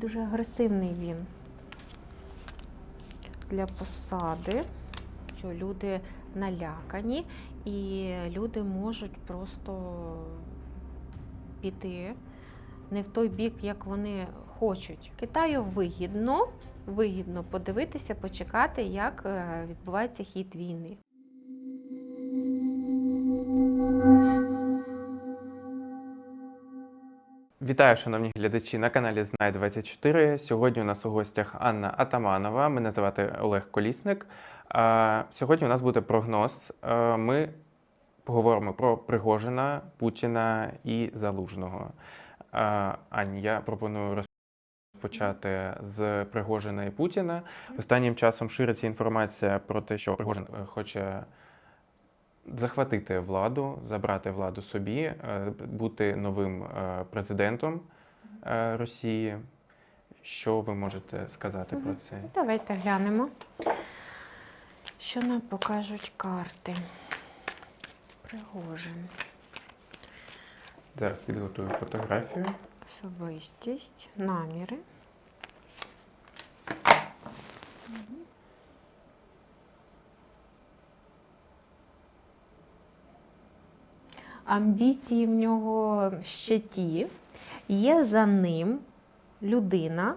Дуже агресивний він для посади, що люди налякані, і люди можуть просто піти не в той бік, як вони хочуть. Китаю вигідно, вигідно подивитися, почекати, як е, відбувається хід війни. Вітаю, шановні глядачі на каналі Знай 24. Сьогодні у нас у гостях Анна Атаманова. Мене звати Олег Колісник. Сьогодні у нас буде прогноз. Ми поговоримо про Пригожина, Путіна і Залужного. А, Ань, я пропоную розпочати з Пригожина і Путіна. Останнім часом шириться інформація про те, що Пригожин е, хоче захватити владу, забрати владу собі, е, бути новим е, президентом е, Росії. Що ви можете сказати про це? Давайте глянемо, що нам покажуть карти. Пригожин. Зараз підготую фотографію. Особистість, наміри. Амбіції в нього ще ті. Є за ним людина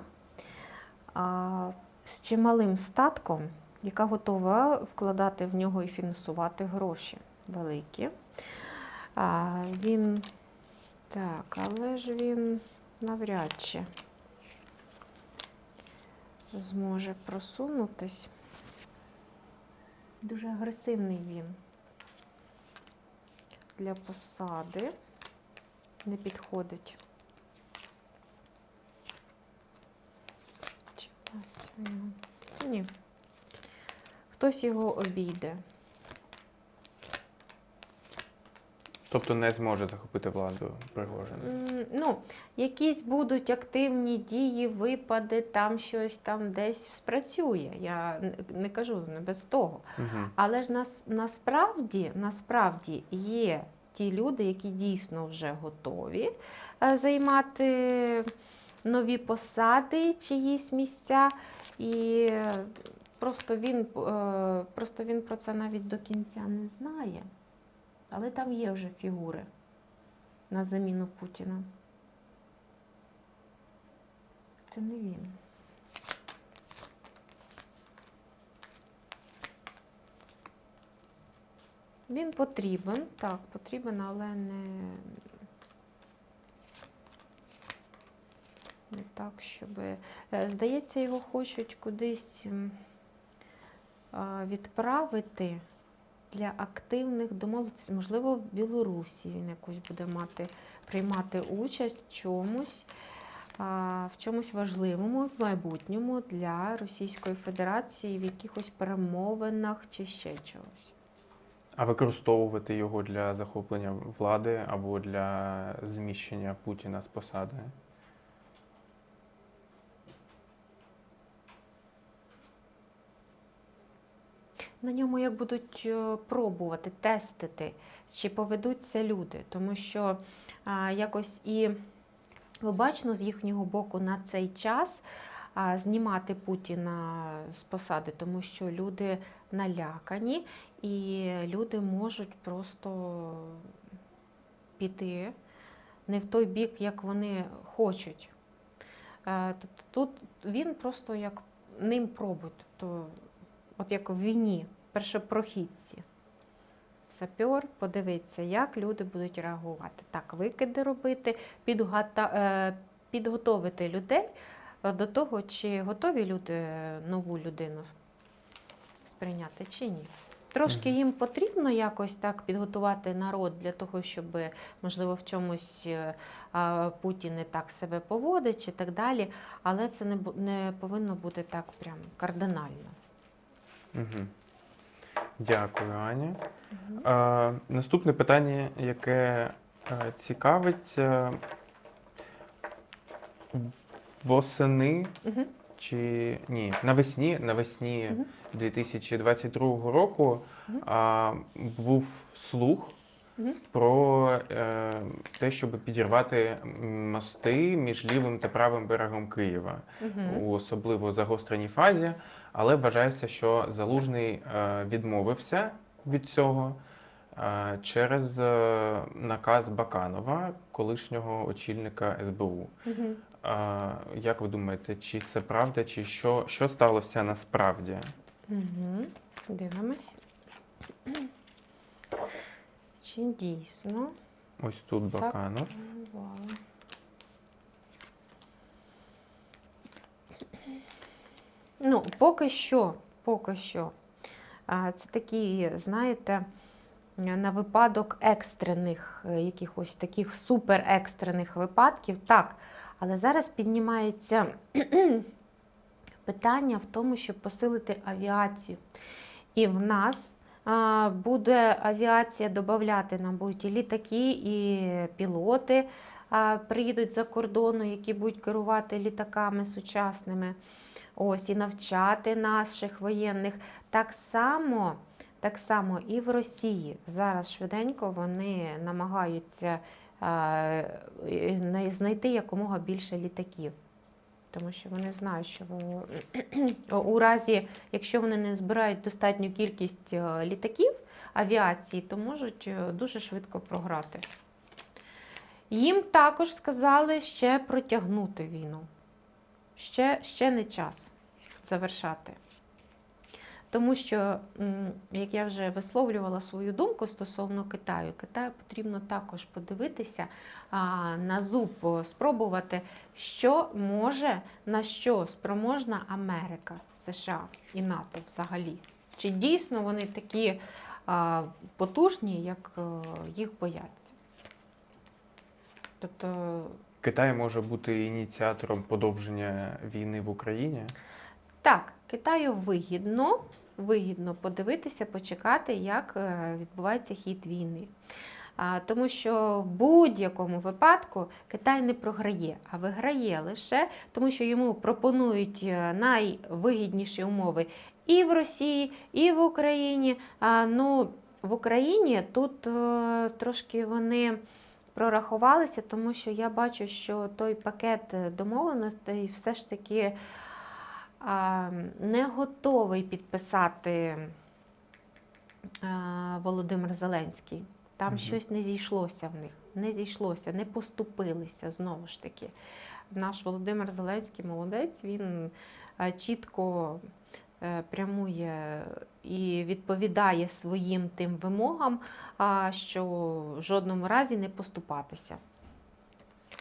а, з чималим статком, яка готова вкладати в нього і фінансувати гроші великі. А, він так, але ж він навряд чи зможе просунутись. Дуже агресивний він для посади. Не підходить. Ні. Хтось його обійде. Тобто не зможе захопити владу Пригожин. М, Ну, якісь будуть активні дії, випади, там щось там десь спрацює. Я не кажу не без того. Угу. Але ж нас, насправді, насправді є ті люди, які дійсно вже готові е, займати нові посади, чиїсь місця. І е, просто він, е, просто він про це навіть до кінця не знає. Але там є вже фігури на заміну Путіна. Це не він. Він потрібен, так, потрібен, але не, не так, щоб. е, Здається, його хочуть кудись відправити для активних домовленостей. Можливо, в Білорусі він якось буде мати, приймати участь в чомусь, в чомусь важливому в майбутньому для Російської Федерації, в якихось перемовинах чи ще чогось. А використовувати його для захоплення влади або для зміщення Путіна з посади? На ньому як будуть е, пробувати, тестити, чи поведуться люди, тому що а, якось і обачно з їхнього боку на цей час а, знімати Путіна з посади, тому що люди налякані і люди можуть просто піти не в той бік, як вони хочуть. Е, Тобто тут він просто як ним пробують. Тобто от як в війні, першопрохідці. Сапер, подивитися, як люди будуть реагувати. Так, викиди робити, підгота- е, підготовити людей е, до того, чи готові люди е, нову людину сприйняти, чи ні. Трошки їм потрібно якось так підготувати народ для того, щоб, можливо, в чомусь Путін не так себе поводить чи так далі, але це не, не повинно бути так прям кардинально. Угу. Дякую, Аня. Е, наступне питання, яке е, цікавить. Е, восени Мгм. чи ні, навесні, навесні Мгм. 2022 року а, був слух Мгм. про е, те, щоб підірвати мости між лівим та правим берегом Києва Мгм. у особливо загостреній фазі, але вважається, що Залужний е, відмовився від цього е, через е, наказ Баканова, колишнього очільника СБУ. А, як ви думаєте, чи це правда, чи що, що сталося насправді? Угу. Дивимось. Чи дійсно Ось тут Баканов. планували? Поки що, поки що. Це такі, знаєте, на випадок екстрених, е, якихось таких суперекстрених випадків. Так, але зараз піднімається питання в тому, щоб посилити авіацію. І в нас буде авіація додати нам і літаки, і пілоти приїдуть за кордону, які будуть керувати літаками сучасними. Ось і навчати наших воєнних. Так само, так само і в Росії. Зараз швиденько вони намагаються а, знайти якомога більше літаків. Тому що вони знають, що у разі, якщо вони не збирають достатню кількість е, літаків авіації, то можуть е, дуже швидко програти. Їм також сказали ще протягнути війну. Ще, ще не час завершати. Тому що, як я вже висловлювала свою думку стосовно Китаю, Китаю потрібно також подивитися на зуб, спробувати, що може, на що спроможна Америка, США і НАТО взагалі. Чи дійсно вони такі потужні, як е, їх бояться? Тобто Китай може бути ініціатором подовження війни в Україні. Так, Китаю вигідно, вигідно подивитися, почекати, як е, відбувається хід війни. Тому що в будь-якому випадку Китай не програє, а виграє лише тому, що йому пропонують е, найвигідніші умови і в Росії, і в Україні. Ну, в Україні тут е, трошки вони прорахувалися, тому що я бачу, що той пакет е, домовленостей все ж таки не готовий підписати Володимир Зеленський. Там Мгм. щось не зійшлося в них, не зійшлося, не поступилися знову ж таки. Наш Володимир Зеленський молодець, він чітко е, і відповідає своїм тим вимогам, що в жодному разі не поступатися.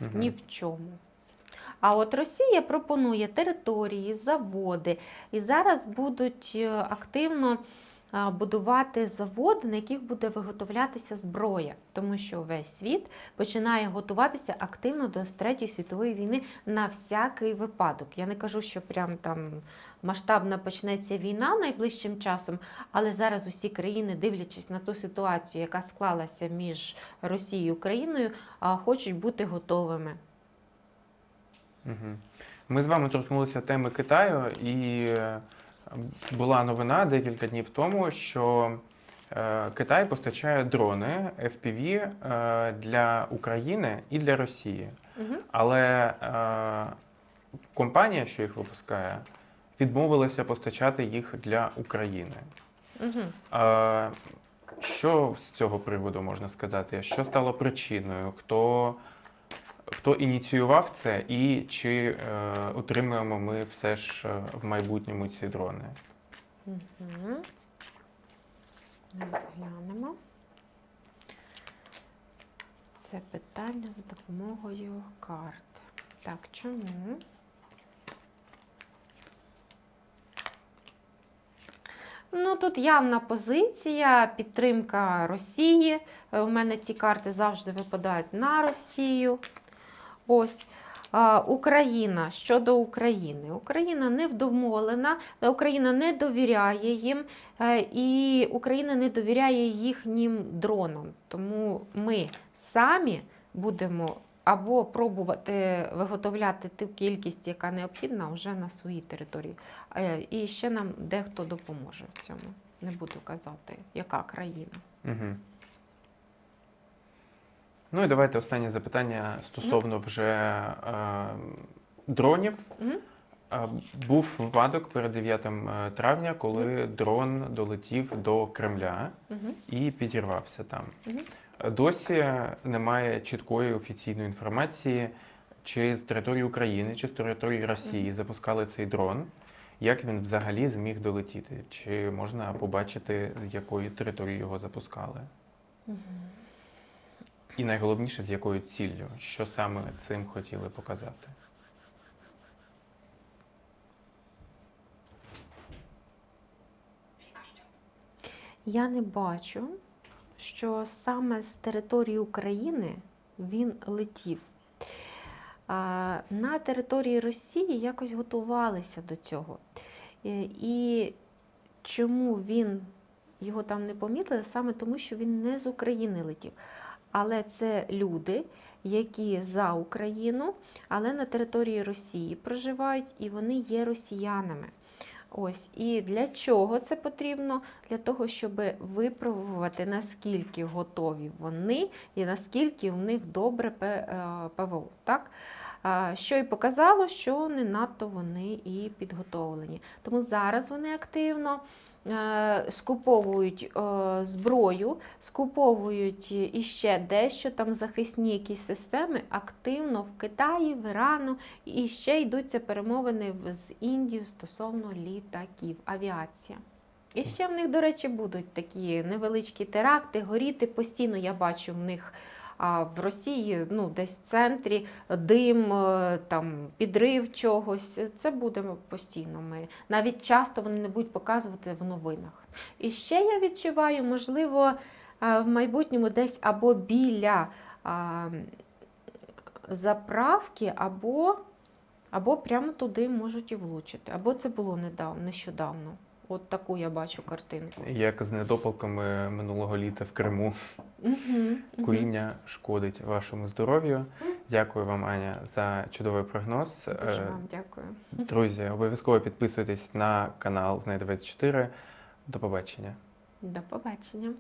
Угу. Ні в чому. А от Росія пропонує території, заводи, і зараз будуть е, активно будувати заводи, на яких буде виготовлятися зброя, тому що весь світ починає готуватися активно до Третьої світової війни на всякий випадок. Я не кажу, що прям там масштабна почнеться війна найближчим часом, але зараз усі країни, дивлячись на ту ситуацію, яка склалася між Росією і Україною, хочуть бути готовими. Ми з вами торкнулися теми Китаю, і е, була новина декілька днів тому, що е, Китай постачає дрони FPV е, для України і для Росії. Угу. Але е, компанія, що їх випускає, відмовилася постачати їх для України. Угу. Що з цього приводу можна сказати? Що стало причиною? Хто, хто ініціював це, і чи е, отримуємо ми все ж е, в майбутньому ці дрони? Угу. Розглянемо. Це питання за допомогою карт. Так, чому? Ну, тут явна позиція, підтримка Росії. Е, У мене ці карти завжди випадають на Росію. Ось. Україна щодо України. Україна не вдоволена, Україна не довіряє їм, е, і Україна не довіряє їхнім дронам. Тому ми самі будемо або пробувати виготовляти ту кількість, яка необхідна, вже на своїй території. Е, І ще нам дехто допоможе в цьому. Не буду казати, яка країна. Угу. Ну і давайте останнє запитання стосовно вже е, дронів. Мгм. Е, Був випадок перед 9 травня, коли дрон долетів до Кремля Мгм. і підірвався там. Мгм. Е, Досі немає чіткої офіційної інформації, чи з території України, чи з території Росії запускали цей дрон. Як він взагалі зміг долетіти? Чи можна побачити, з якої території його запускали? Мгм. І найголовніше, з якою ціллю, що саме цим хотіли показати? Я не бачу, що саме з території України він летів. На території Росії якось готувалися до цього. І чому він його там не помітили? Саме тому, що він не з України летів. Але це люди, які за Україну, але на території Росії проживають, і вони є росіянами. Ось і для чого це потрібно? Для того, щоб випробувати, наскільки готові вони і наскільки в них добре е, ПВО. Так? Що і показало, що не надто вони і підготовлені. Тому зараз вони активно е, скуповують е, зброю, скуповують іще дещо, там захисні якісь системи активно в Китаї, в Ірану, і ще йдуться перемовини з Індією стосовно літаків, авіація. І ще в них, до речі, будуть такі невеличкі теракти, горіти постійно. Я бачу в них а, в Росії, ну десь в центрі дим, е, там підрив чогось. Це буде постійно. Ми навіть часто вони не будуть показувати в новинах. І ще я відчуваю, можливо, в майбутньому десь або біля заправки, або, або прямо туди можуть і влучити. Або це було недавно, нещодавно. От таку я бачу картинку. Як з недопалками минулого літа в Криму, Угу, угу. куріння шкодить вашому здоров'ю. Дякую вам, Аня, за чудовий прогноз. Дуже Е, вам дякую. Друзі, обов'язково підписуйтесь на канал Знай 24. До побачення. До побачення.